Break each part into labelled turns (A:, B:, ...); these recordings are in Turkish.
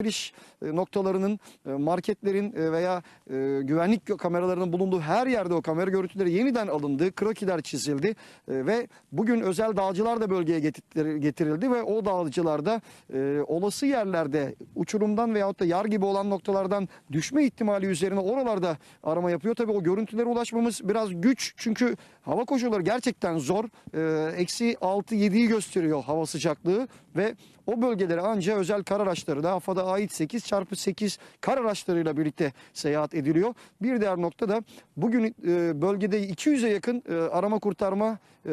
A: alışveriş e, noktalarının, e, marketlerin e, veya güvenlik kameralarının bulunduğu her yerde o kamera görüntüleri yeniden alındı. Krokiler çizildi ve bugün özel dağcılar da bölgeye getir- getirildi ve o dağcılar da e, olası yerlerde uçurumdan veyahut da yar gibi olan noktalardan düşme ihtimali üzerine oralarda arama yapıyor. Tabii o görüntülere ulaşmamız biraz güç çünkü hava koşulları gerçekten zor. Eksi 6-7'yi gösteriyor hava sıcaklığı ve o bölgelere anca özel kar araçları da AFAD'a ait 8 çarpı 8 kar araçlarıyla birlikte seyahat ediliyor. Bir diğer nokta da bugün e, bölgede 200'e yakın e, arama kurtarma e,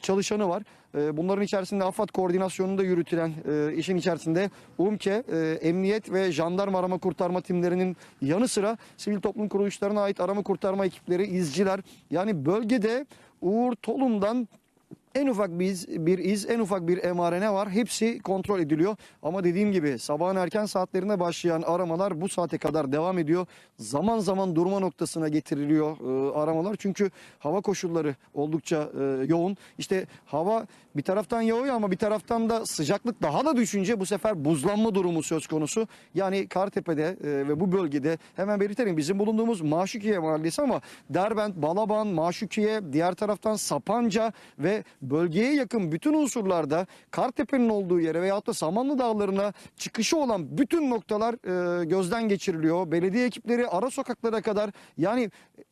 A: çalışanı var. Bunların içerisinde AFAD koordinasyonunda yürütülen e, işin içerisinde UMKE, e, emniyet ve jandarma arama kurtarma timlerinin yanı sıra sivil toplum kuruluşlarına ait arama kurtarma ekipleri, izciler yani bölgede Uğur Tolun'dan en ufak bir iz, bir iz, en ufak bir emare var hepsi kontrol ediliyor. Ama dediğim gibi sabahın erken saatlerinde başlayan aramalar bu saate kadar devam ediyor. Zaman zaman durma noktasına getiriliyor e, aramalar. Çünkü hava koşulları oldukça e, yoğun. İşte hava bir taraftan yağıyor ama bir taraftan da sıcaklık daha da düşünce bu sefer buzlanma durumu söz konusu. Yani Kartepe'de e, ve bu bölgede hemen belirtelim bizim bulunduğumuz Maşukiye mahallesi ama Derbent, Balaban, Maşukiye, diğer taraftan Sapanca ve bölgeye yakın bütün unsurlarda Kartepe'nin olduğu yere veyahut da Samanlı Dağları'na çıkışı olan bütün noktalar e, gözden geçiriliyor. Belediye ekipleri ara sokaklara kadar yani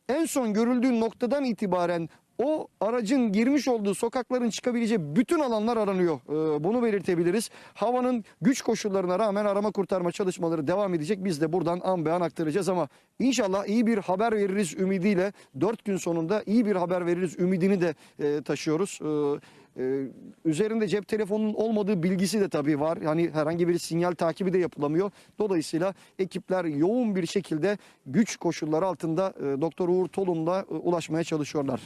A: en son görüldüğü noktadan itibaren o aracın girmiş olduğu sokakların çıkabileceği bütün alanlar aranıyor. Ee, bunu belirtebiliriz. Havanın güç koşullarına rağmen arama kurtarma çalışmaları devam edecek. Biz de buradan an be an aktaracağız ama inşallah iyi bir haber veririz ümidiyle 4 gün sonunda iyi bir haber veririz ümidini de e, taşıyoruz. Ee, e, üzerinde cep telefonunun olmadığı bilgisi de tabii var. Yani herhangi bir sinyal takibi de yapılamıyor. Dolayısıyla ekipler yoğun bir şekilde güç koşulları altında e, Doktor Uğur Tolun'la e, ulaşmaya çalışıyorlar.